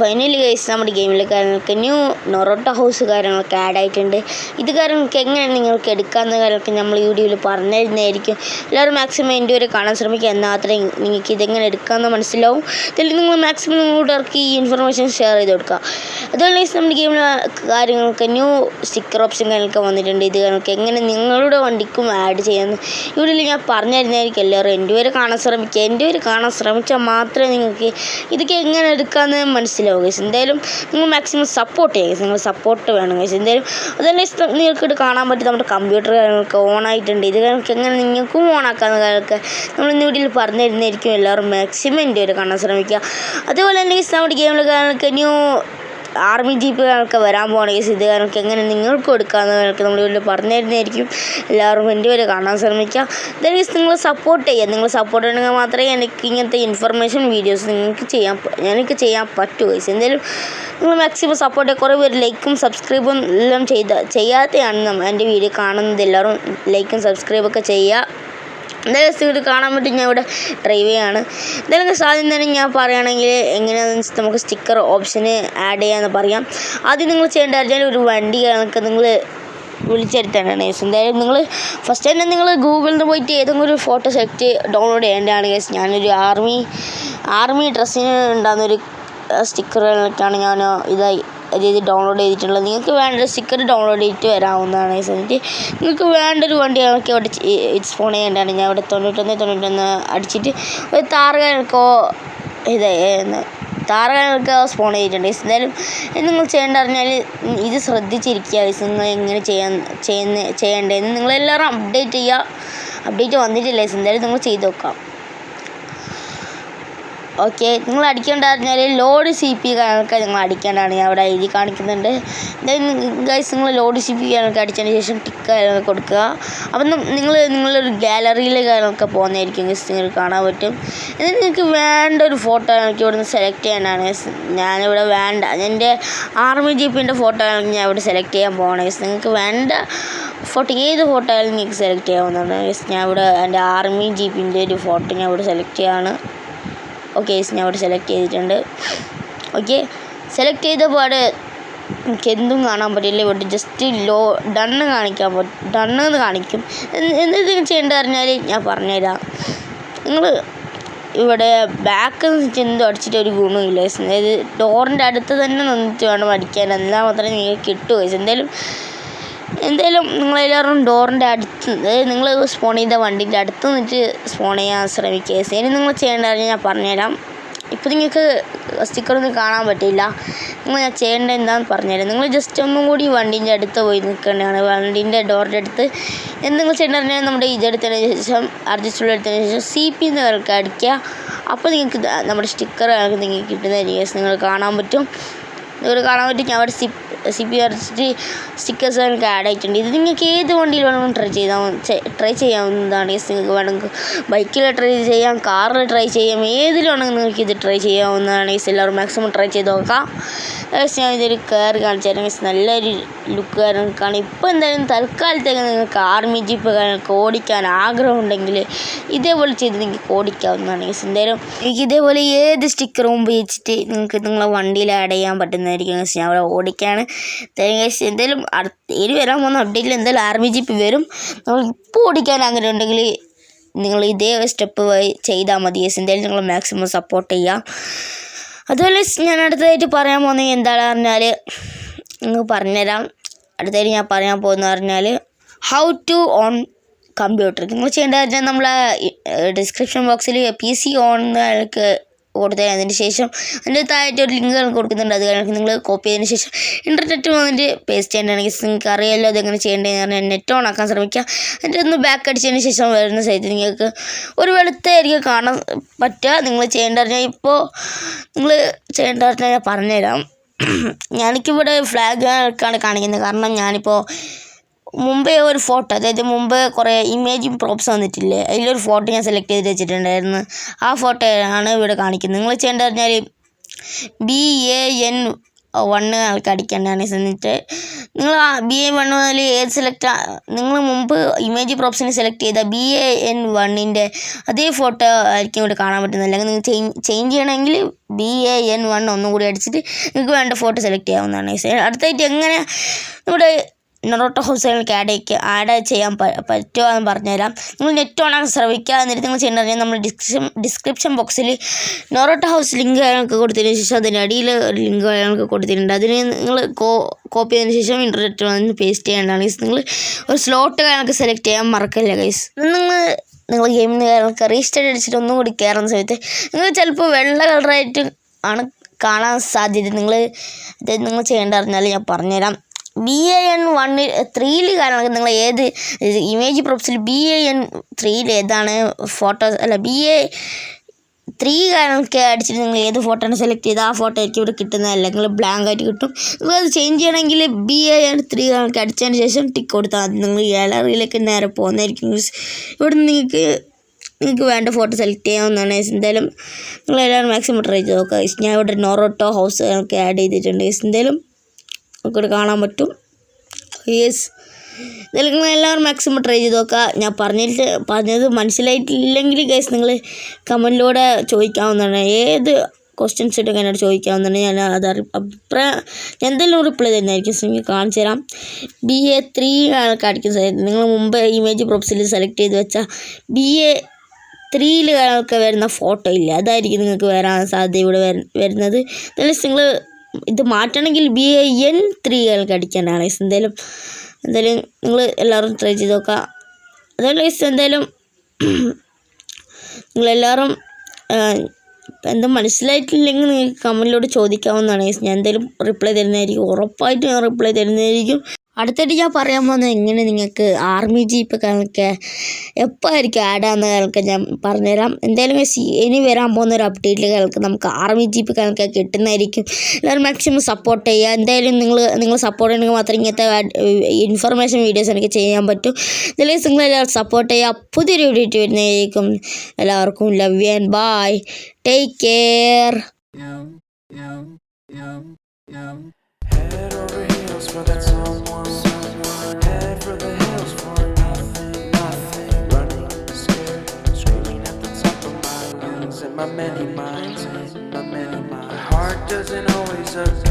Finally guys നമ്മുടെ ഗെയിമിലെ കാര്യങ്ങൾക്ക് ന്യൂ നൊറോട്ട ഹൗസ് കാര്യങ്ങളൊക്കെ ആഡ് ആയിട്ടുണ്ട്. ഇത് കാര്യങ്ങൾക്ക് എങ്ങനെ നിങ്ങൾക്ക് എടുക്കാമെന്ന കാര്യങ്ങളൊക്കെ നമ്മൾ വീഡിയോയിൽ പറഞ്ഞു തരുന്നതായിരിക്കും എല്ലാവരും മാക്സിമം എന്റെ വരെ കാണാൻ ശ്രമിക്കുക. എന്നാൽ മാത്രമേ നിങ്ങൾക്ക് ഇതെങ്ങനെ എടുക്കാമെന്ന് മനസ്സിലാവും. ഇതിൽ നിങ്ങൾ മാക്സിമം നിങ്ങളുടെ ഈ ഇൻഫർമേഷൻ ഷെയർ ചെയ്ത് കൊടുക്കുക. അതുപോലെ നമ്മുടെ ഗെയിമിൽ കാര്യങ്ങൾക്ക് ന്യൂ സ്റ്റിക്കർ ഓപ്ഷൻ കാര്യങ്ങളൊക്കെ വന്നിട്ടുണ്ട്. ഇത് കണക്ക് എങ്ങനെ നിങ്ങളുടെ വണ്ടിക്കും ആഡ് ചെയ്യാമെന്ന് ഇവിടെ ഞാൻ പറഞ്ഞു തരുന്നതായിരിക്കും എല്ലാവരും എന്റെ പേര് കാണാൻ ശ്രമിക്കുക. എന്റെ പേര് കാണാൻ ശ്രമിച്ചാൽ മാത്രമേ നിങ്ങൾക്ക് ഇതൊക്കെ എങ്ങനെ എടുക്കാമെന്ന് മനസ്സിലാവുക എന്തായാലും നിങ്ങൾ മാക്സിമം സപ്പോർട്ട് ചെയ്യുക. നിങ്ങൾ സപ്പോർട്ട് വേണം ഗൈസ് എന്തായാലും അതുതന്നെ നിങ്ങൾക്ക് ഇത് കാണാൻ പറ്റും നമ്മുടെ കമ്പ്യൂട്ടർ കാര്യങ്ങളൊക്കെ ഓൺ ആയിട്ടുണ്ട്. ഇത് കാര്യങ്ങൾക്ക് എങ്ങനെ നിങ്ങൾക്കും ഓൺ ആക്കാവുന്ന കാര്യമൊക്കെ നമ്മൾ ഇന്ന് വീഡിയോയിൽ പറഞ്ഞു തരുന്നതായിരിക്കും എല്ലാവരും മാക്സിമം എന്റെ വരെ കാണാൻ ശ്രമിക്കുക. അതുപോലെ തന്നെ നമ്മുടെ ഗെയിമിൽ കാര്യങ്ങൾക്ക് ന്യൂ ആർമി ജീപ്പുകളൊക്കെ വരാൻ പോകണ കേസ് ഇത് കാരണം എങ്ങനെ നിങ്ങൾക്ക് കൊടുക്കാമെന്ന് നിങ്ങൾക്ക് നമ്മൾ വീട്ടിൽ പറഞ്ഞു തരുന്നതായിരിക്കും എല്ലാവരും എന്റെ വരെ കാണാൻ ശ്രമിക്കുക ദെൻ ഗീസ് നിങ്ങൾ സപ്പോർട്ട് ചെയ്യുക. നിങ്ങൾ സപ്പോർട്ട് ചെയ്യണമെങ്കിൽ മാത്രമേ എനിക്ക് ഇങ്ങനത്തെ ഇൻഫർമേഷൻ വീഡിയോസ് നിങ്ങൾക്ക് ചെയ്യാൻ എനിക്ക് ചെയ്യാൻ പറ്റൂ കേസ് എന്തായാലും നിങ്ങൾ മാക്സിമം സപ്പോർട്ട് കുറേ പേര് ലൈക്കും സബ്സ്ക്രൈബും എല്ലാം ചെയ്ത ചെയ്യാത്തതാണ് എന്റെ വീഡിയോ കാണുന്നത്. എല്ലാവരും ലൈക്കും സബ്സ്ക്രൈബൊക്കെ ചെയ്യുക. എന്തായാലും ഇത് കാണാൻ പറ്റും ഞാൻ ഇവിടെ ഡ്രൈവ് ചെയ്യാണ്. എന്തായാലും സാധ്യം തന്നെ ഞാൻ പറയുകയാണെങ്കിൽ എങ്ങനെയാണെന്ന് വെച്ചാൽ നമുക്ക് സ്റ്റിക്കർ ഓപ്ഷന് ആഡ് ചെയ്യാമെന്ന് പറയാം. ആദ്യം നിങ്ങൾ ചെയ്യേണ്ട പറഞ്ഞാൽ ഒരു വണ്ടി കണക്ക് നിങ്ങൾ വിളിച്ചെടുത്താണ് ഗൈസ് എന്തായാലും നിങ്ങൾ ഫസ്റ്റ് തന്നെ നിങ്ങൾ ഗൂഗിളിൽ നിന്ന് പോയിട്ട് ഏതെങ്കിലും ഒരു ഫോട്ടോ സെലക്ട് ഡൗൺലോഡ് ചെയ്യേണ്ടതാണ് ഗൈസ് ഞാനൊരു ആർമി ആർമി ഡ്രസ്സിന് ഉണ്ടാകുന്നൊരു സ്റ്റിക്കറുകളൊക്കെയാണ് ഞാൻ ഇതായി അതായത് ഡൗൺലോഡ് ചെയ്തിട്ടുള്ളത്. നിങ്ങൾക്ക് വേണ്ട സ്റ്റിക്കർ ഡൗൺലോഡ് ചെയ്തിട്ട് വരാവുന്നതാണ് ഈ എന്നിട്ട് നിങ്ങൾക്ക് വേണ്ട ഒരു വണ്ടി ഞങ്ങൾക്ക് അവിടെ ഫോൺ ചെയ്യേണ്ടതാണ്. ഞാൻ ഇവിടെ തൊണ്ണൂറ്റൊന്ന് തൊണ്ണൂറ്റൊന്ന് അടിച്ചിട്ട് ഒരു താറുകൾക്കോ ഇത് താറുകൾക്ക് സ്പോൺ ചെയ്തിട്ടുണ്ട്. എന്തായാലും നിങ്ങൾ ചെയ്യേണ്ട പറഞ്ഞാൽ ഇത് ശ്രദ്ധിച്ചിരിക്കുക. നിങ്ങൾ എങ്ങനെ ചെയ്യാൻ ചെയ്യുന്ന ചെയ്യേണ്ടതെന്ന് നിങ്ങളെല്ലാവരും അപ്ഡേറ്റ് ചെയ്യുക. അപ്ഡേറ്റ് വന്നിട്ടില്ല. എന്തായാലും നിങ്ങൾ ചെയ്ത് നോക്കാം. ഓക്കെ നിങ്ങൾ അടിക്കേണ്ട പറഞ്ഞാൽ ലോഡ് സി പി കണക്ക് നിങ്ങൾ അടിക്കേണ്ടതാണ്. ഞാൻ അവിടെ എഴുതി കാണിക്കുന്നുണ്ട്. ഗൈസ് നിങ്ങൾ ലോഡ് സി പി കണക്ക് അടിച്ചതിന് ശേഷം ടിക്ക് കൊടുക്കുക. അപ്പം നിങ്ങൾ നിങ്ങളൊരു ഗാലറിയിൽ കണക്ക് പോകുന്നതായിരിക്കും ഗൈസ് നിങ്ങൾ കാണാൻ പറ്റും. എന്നിട്ട് നിങ്ങൾക്ക് വേണ്ട ഒരു ഫോട്ടോ എനിക്ക് ഇവിടുന്ന് സെലക്ട് ചെയ്യാനാണ് guys. ഞാനിവിടെ വേണ്ട എന്റെ ആർമി ജീപ്പിന്റെ ഫോട്ടോ ആണെങ്കിൽ ഞാൻ ഇവിടെ സെലക്ട് ചെയ്യാൻ പോകണം ഗൈസ് നിങ്ങൾക്ക് വേണ്ട ഫോട്ടോ ഏത് ഫോട്ടോ ആയാലും നിങ്ങൾക്ക് സെലക്ട് ചെയ്യാവുന്നതാണ് ഗൈസ് ഞാൻ ഇവിടെ എന്റെ ആർമി ജീപ്പിന്റെ ഒരു ഫോട്ടോ ഞാൻ ഇവിടെ സെലക്ട് ചെയ്യാണ്. ഓക്കെ ഞാൻ അവിടെ സെലക്ട് ചെയ്തിട്ടുണ്ട്. ഓക്കെ സെലക്ട് ചെയ്ത പാട് എനിക്ക് എന്തും കാണാൻ പറ്റില്ല. ഇവിടെ ജസ്റ്റ് ലോ ഡണ്ണ് കാണിക്കാൻ പറ്റും ഡണ്ണ് എന്ന് കാണിക്കും. എന്ത് എന്തെങ്കിലും ചെയ്യേണ്ടത് പറഞ്ഞാൽ ഞാൻ പറഞ്ഞുതരാം. നിങ്ങൾ ഇവിടെ ബാക്ക് ചെന്തും അടിച്ചിട്ട് ഒരു ഗുണമില്ല. അതായത് ഡോറിന്റെ അടുത്ത് തന്നെ നിന്നിട്ട് വേണം അടിക്കാൻ. എന്നാൽ മാത്രമേ നിങ്ങൾക്ക് കിട്ടൂ. എന്തായാലും എന്തായാലും നിങ്ങളെല്ലാവരും ഡോറിന്റെ അടുത്ത് നിങ്ങൾ സ്പോൺ ചെയ്ത വണ്ടിന്റെ അടുത്ത് നിന്നിട്ട് സ്പോൺ ചെയ്യാൻ ശ്രമിക്കുക. ഇനി നിങ്ങൾ ചെയ്യേണ്ടത് ഞാൻ പറഞ്ഞുതരാം. ഇപ്പോൾ നിങ്ങൾക്ക് സ്റ്റിക്കറൊന്നും കാണാൻ പറ്റില്ല നിങ്ങൾ ഞാൻ ചെയ്യേണ്ടത് എന്താണെന്ന് പറഞ്ഞുതരാം. നിങ്ങൾ ജസ്റ്റ് ഒന്നും കൂടി വണ്ടീന്റെ അടുത്ത് പോയി നിൽക്കേണ്ടതാണ്. വണ്ടീന്റെ ഡോറിന്റെ അടുത്ത് എന്ത് നിങ്ങൾ ചെയ്യേണ്ടത് നമ്മുടെ ഇതെടുത്തതിന് ശേഷം അർജിസ്റ്റുള്ള എടുത്തതിന് ശേഷം സി പി എന്ന് നിങ്ങൾക്ക് അടിക്കുക. അപ്പോൾ നിങ്ങൾക്ക് നമ്മുടെ സ്റ്റിക്കർ നിങ്ങൾക്ക് കിട്ടുന്ന രീതി നിങ്ങൾ കാണാൻ പറ്റും. നിങ്ങൾ കാണാൻ പറ്റും ഞാൻ അവിടെ സിപ്പ് സി പി അടിച്ചിട്ട് സ്റ്റിക്കേഴ്സ് നിങ്ങൾക്ക് ആഡ് ആയിട്ടുണ്ട്. ഇത് നിങ്ങൾക്ക് ഏത് വണ്ടിയിൽ വേണമെങ്കിലും ട്രൈ ചെയ്താൽ ട്രൈ ചെയ്യാവുന്നതാണ്. യെസ് നിങ്ങൾക്ക് വേണമെങ്കിൽ ബൈക്കിൽ ട്രൈ ചെയ്യാം കാറിൽ ട്രൈ ചെയ്യാം ഏതിൽ വേണമെങ്കിൽ നിങ്ങൾക്ക് ഇത് ട്രൈ ചെയ്യാവുന്നതാണ്. യെസ് എല്ലാവരും മാക്സിമം ട്രൈ ചെയ്ത് നോക്കാം. യെസ് ഞാൻ ഇതൊരു കയറി തരാം യെസ് നല്ലൊരു ലുക്ക് കാര്യങ്ങൾക്കാണ് ഇപ്പോൾ എന്തായാലും തൽക്കാലത്തേക്ക് നിങ്ങൾക്ക് ആർമി ജീപ്പ് കാര്യങ്ങൾക്ക് ഓടിക്കാൻ ആഗ്രഹമുണ്ടെങ്കിൽ ഇതേപോലെ ചെയ്ത് നിങ്ങൾക്ക് ഓടിക്കാവുന്നതാണ്. യെസ് എന്തായാലും എനിക്ക് ഇതേപോലെ ഏത് സ്റ്റിക്കറും ഉപയോഗിച്ചിട്ട് നിങ്ങൾക്ക് നിങ്ങളെ വണ്ടിയിൽ ആഡ് ചെയ്യാൻ പറ്റുന്നതായിരിക്കും guys. ഞാൻ അവിടെ ഓടിക്കാണ്. എന്തെങ്കിലും എന്തായാലും അടുത്ത ഇനി വരാൻ പോകുന്ന അപ്ഡേറ്റിൽ എന്തായാലും ആർമി ജീപ്പ് വരും. നമ്മൾ ഇപ്പോൾ ഓടിക്കാൻ ആഗ്രഹം ഉണ്ടെങ്കിൽ നിങ്ങൾ ഇതേ സ്റ്റെപ്പ് ചെയ്താൽ മതി. യെസ് എന്തായാലും നിങ്ങൾ മാക്സിമം സപ്പോർട്ട് ചെയ്യുക അതുപോലെ ഞാൻ അടുത്തതായിട്ട് പറയാൻ പോകുന്നത് എന്താണെന്ന് പറഞ്ഞാൽ നിങ്ങൾക്ക് പറഞ്ഞുതരാം. അടുത്തതായിട്ട് ഞാൻ പറയാൻ പോകുന്നത് പറഞ്ഞാൽ ഹൗ ടു ഓൺ കമ്പ്യൂട്ടർ നിങ്ങൾ ചെയ്യേണ്ടത് നമ്മളെ ഡിസ്ക്രിപ്ഷൻ ബോക്സിൽ പി സി ഓൺ നിങ്ങൾക്ക് കൊടുത്തത് അതിന് ശേഷം അതിന്റെ താഴത്തെ ഒരു ലിങ്ക് കൊടുക്കുന്നുണ്ട്. അത് കണക്ക് നിങ്ങൾ കോപ്പി ചെയ്തതിന് ശേഷം ഇന്റർനെറ്റ് വന്നിട്ട് പേസ്റ്റ് ചെയ്യേണ്ടതാണെങ്കിൽ നിങ്ങൾക്ക് അറിയാമല്ലോ അതെങ്ങനെ ചെയ്യേണ്ടതെന്ന് പറഞ്ഞാൽ നെറ്റ് ഓൺ ആക്കാൻ ശ്രമിക്കുക എന്നിട്ട് ഒന്ന് ബാക്ക് അടിച്ചതിന് ശേഷം വരുന്ന സൈറ്റിൽ നിങ്ങൾക്ക് ഒരു വെളുത്തായിരിക്കും കാണാൻ പറ്റുക. നിങ്ങൾ ചെയ്യേണ്ട പറഞ്ഞാൽ ഇപ്പോൾ നിങ്ങൾ ചെയ്യേണ്ട പറഞ്ഞാൽ ഞാൻ പറഞ്ഞുതരാം. ഞാനിക്കിവിടെ ഫ്ലാഗ് ആണ് കാണിക്കുന്നത്. കാരണം ഞാനിപ്പോൾ മുമ്പേ ഒരു ഫോട്ടോ അതായത് മുമ്പ് കുറേ ഇമേജും പ്രോപ്സ് വന്നിട്ടില്ലേ? അതിലൊരു ഫോട്ടോ ഞാൻ സെലക്ട് ചെയ്ത് വെച്ചിട്ടുണ്ടായിരുന്നു. ആ ഫോട്ടോ ആണ് ഇവിടെ കാണിക്കുന്നത്. നിങ്ങൾ ചെയ്യേണ്ടത് പറഞ്ഞാൽ ബി എ എൻ വണ്ണ് ആൾക്ക് അടിക്കേണ്ടതാണ് എന്നിട്ട് നിങ്ങൾ ബി എ വൺ മുതൽ ഏത് സെലക്ട് നിങ്ങൾ മുമ്പ് ഇമേജ് പ്രോപ്സിന് സെലക്ട് ചെയ്ത ബി എ എൻ വണ്ണിന്റെ അതേ ഫോട്ടോ ആയിരിക്കും ഇവിടെ കാണാൻ പറ്റുന്നത്. അല്ലെങ്കിൽ നിങ്ങൾ ചേഞ്ച് ചെയ്യണമെങ്കിൽ ബി എ എൻ വൺ ഒന്നും കൂടി അടിച്ചിട്ട് നിങ്ങൾക്ക് വേണ്ട ഫോട്ടോ സെലക്ട് ചെയ്യാവുന്നതാണ്. അടുത്തായിട്ട് എങ്ങനെ നമ്മുടെ നൊറോട്ടോ ഹൗസുകൾക്ക് ആഡ് ആഡ് ചെയ്യാൻ പറ്റുമോ എന്ന് പറഞ്ഞുതരാം. നിങ്ങൾ നെറ്റ് ഓണാൻ ശ്രമിക്കുക എന്നിട്ട് നിങ്ങൾ ചെയ്യേണ്ടത് നമ്മൾ ഡിസ്ക്രിപ്ഷൻ ഡിസ്ക്രിപ്ഷൻ ബോക്സിൽ നൊറോട്ടോ ഹൗസ് ലിങ്ക് ഞങ്ങൾക്ക് കൊടുത്തതിന് ശേഷം അതിനടിയിൽ അടിയിൽ ലിങ്ക് ഞങ്ങൾക്ക് കൊടുത്തിട്ടുണ്ട്. അതിന് നിങ്ങൾ കോ കോപ്പി ചെയ്തതിന് ശേഷം ഇന്റർനെറ്റ് വന്ന് പേസ്റ്റ് ചെയ്യേണ്ടതാണ് ഗൈസ് നിങ്ങൾ ഒരു സ്ലോട്ട് ഞങ്ങൾക്ക് സെലക്ട് ചെയ്യാൻ മറക്കല്ല ഗൈസ് നിങ്ങൾ നിങ്ങൾ ഗെയിമിന് കാര്യങ്ങൾക്ക് റീസ്റ്റാർട്ട് അടിച്ചിട്ട് ഒന്നും കൂടി കയറുന്ന സമയത്ത് നിങ്ങൾ ചിലപ്പോൾ വെള്ള കളറായിട്ട് ആണ് കാണാൻ സാധ്യത. നിങ്ങൾ അതായത് നിങ്ങൾ ചെയ്യേണ്ട പറഞ്ഞാൽ ഞാൻ പറഞ്ഞുതരാം. ബി എ എൻ വണ്ണിൽ ത്രീയിൽ കാരണം നിങ്ങൾ ഏത് ഇമേജ് പ്രോപ്സിൽ ബി എ എൻ ത്രീയിൽ ഏതാണ് ഫോട്ടോസ് അല്ല ബി എ ത്രീ കാരണമൊക്കെ അടിച്ചിട്ട് നിങ്ങൾ ഏത് ഫോട്ടോ ആണ് സെലക്ട് ചെയ്ത് ആ ഫോട്ടോ ആയിരിക്കും ഇവിടെ കിട്ടുന്നത്. അല്ലെങ്കിൽ ബ്ലാങ്ക് ആയിട്ട് കിട്ടും. നിങ്ങൾ അത് ചേഞ്ച് ചെയ്യണമെങ്കിൽ ബി എ എൻ ത്രീ കണക്ക് അടിച്ചതിന് ശേഷം ടിക്ക് കൊടുത്താൽ മതി. നിങ്ങൾ ഗാലറിയിലേക്ക് നേരെ പോകുന്നതായിരിക്കും. ഇവിടെ നിങ്ങൾക്ക് നിങ്ങൾക്ക് വേണ്ട ഫോട്ടോ സെലക്ട് ചെയ്യാവുന്നതാണ്. എന്തായാലും നിങ്ങൾ എല്ലാവരും മാക്സിമം ട്രൈ ചെയ്ത് നോക്കുക. ഞാൻ ഇവിടെ നോറോട്ടോ ഹൗസ് ഒക്കെ ആഡ് ചെയ്തിട്ടുണ്ട്. എന്തായാലും നമുക്കിവിടെ കാണാൻ പറ്റും. യെസ് നിൽക്കുന്ന എല്ലാവരും മാക്സിമം ട്രൈ ചെയ്ത് നോക്കുക ഞാൻ പറഞ്ഞിട്ട് പറഞ്ഞത് മനസ്സിലായിട്ടില്ലെങ്കിൽ ഗൈസ് നിങ്ങൾ കമന്റിലൂടെ ചോദിക്കാവുന്നതാണ്. ഏത് ക്വസ്റ്റ്യൻസ് ഇട്ട് എന്നോട് ചോദിക്കാവുന്നതാണ്. ഞാൻ അത് അഭിപ്രായം ഞാൻ എന്തെങ്കിലും റിപ്ലൈ തന്നെയായിരിക്കും നിങ്ങൾക്ക് കാണിച്ചു തരാം. ബി എ ത്രീ ആൾക്കാർക്ക് നിങ്ങൾ മുമ്പ് ഇമേജ് പ്രോപ്സിൽ സെലക്ട് ചെയ്ത് വെച്ച ബി എ ത്രീയിൽ ഒക്കെ വരുന്ന ഫോട്ടോ ഇല്ല? അതായിരിക്കും നിങ്ങൾക്ക് വരാൻ സാധ്യത ഇവിടെ വരുന്നത്. നിങ്ങൾ ഇത് മാറ്റണമെങ്കിൽ ബി ഐ എൻ ത്രീ എൽക്ക് അടിക്കേണ്ടതാണ് ഗൈസ് എന്തായാലും എന്തായാലും നിങ്ങൾ എല്ലാവരും ട്രൈ ചെയ്ത് നോക്കുക അതുപോലെ ഗൈസ് എന്തായാലും നിങ്ങളെല്ലാവരും എന്തും മനസ്സിലായിട്ടില്ലെങ്കിൽ നിങ്ങൾക്ക് കമന്റിലൂടെ ചോദിക്കാവുന്നതാണ് ഗൈസ് ഞാൻ എന്തായാലും റിപ്ലൈ തരുന്നതായിരിക്കും. ഉറപ്പായിട്ടും ഞാൻ റിപ്ലൈ തരുന്നതായിരിക്കും. അടുത്തിട്ട് ഞാൻ പറയാൻ പോകുന്നത് എങ്ങനെ നിങ്ങൾക്ക് ആർമി ജീപ്പ് കണക്ക് എപ്പോഴായിരിക്കും ആഡ് ആകുന്ന കണക്ക് ഞാൻ പറഞ്ഞുതരാം. എന്തായാലും ഇനി വരാൻ പോകുന്ന ഒരു അപ്ഡേറ്റിൽ കണക്ക് നമുക്ക് ആർമി ജീപ്പ് കണക്ക് കിട്ടുന്നതായിരിക്കും. എല്ലാവരും മാക്സിമം സപ്പോർട്ട് ചെയ്യുക. എന്തായാലും നിങ്ങൾ നിങ്ങൾ സപ്പോർട്ട് ചെയ്യണമെങ്കിൽ മാത്രം ഇങ്ങനത്തെ ഇൻഫർമേഷൻ വീഡിയോസ് എനിക്ക് ചെയ്യാൻ പറ്റും. എന്തായാലും നിങ്ങൾ എല്ലാവരും സപ്പോർട്ട് ചെയ്യുക. പുതിയൊരു വീഡിയോ വരുന്നതായിരിക്കും. എല്ലാവർക്കും love and bye take care Head over heels for that someone. Many minds, in my many minds. My heart doesn't always agree.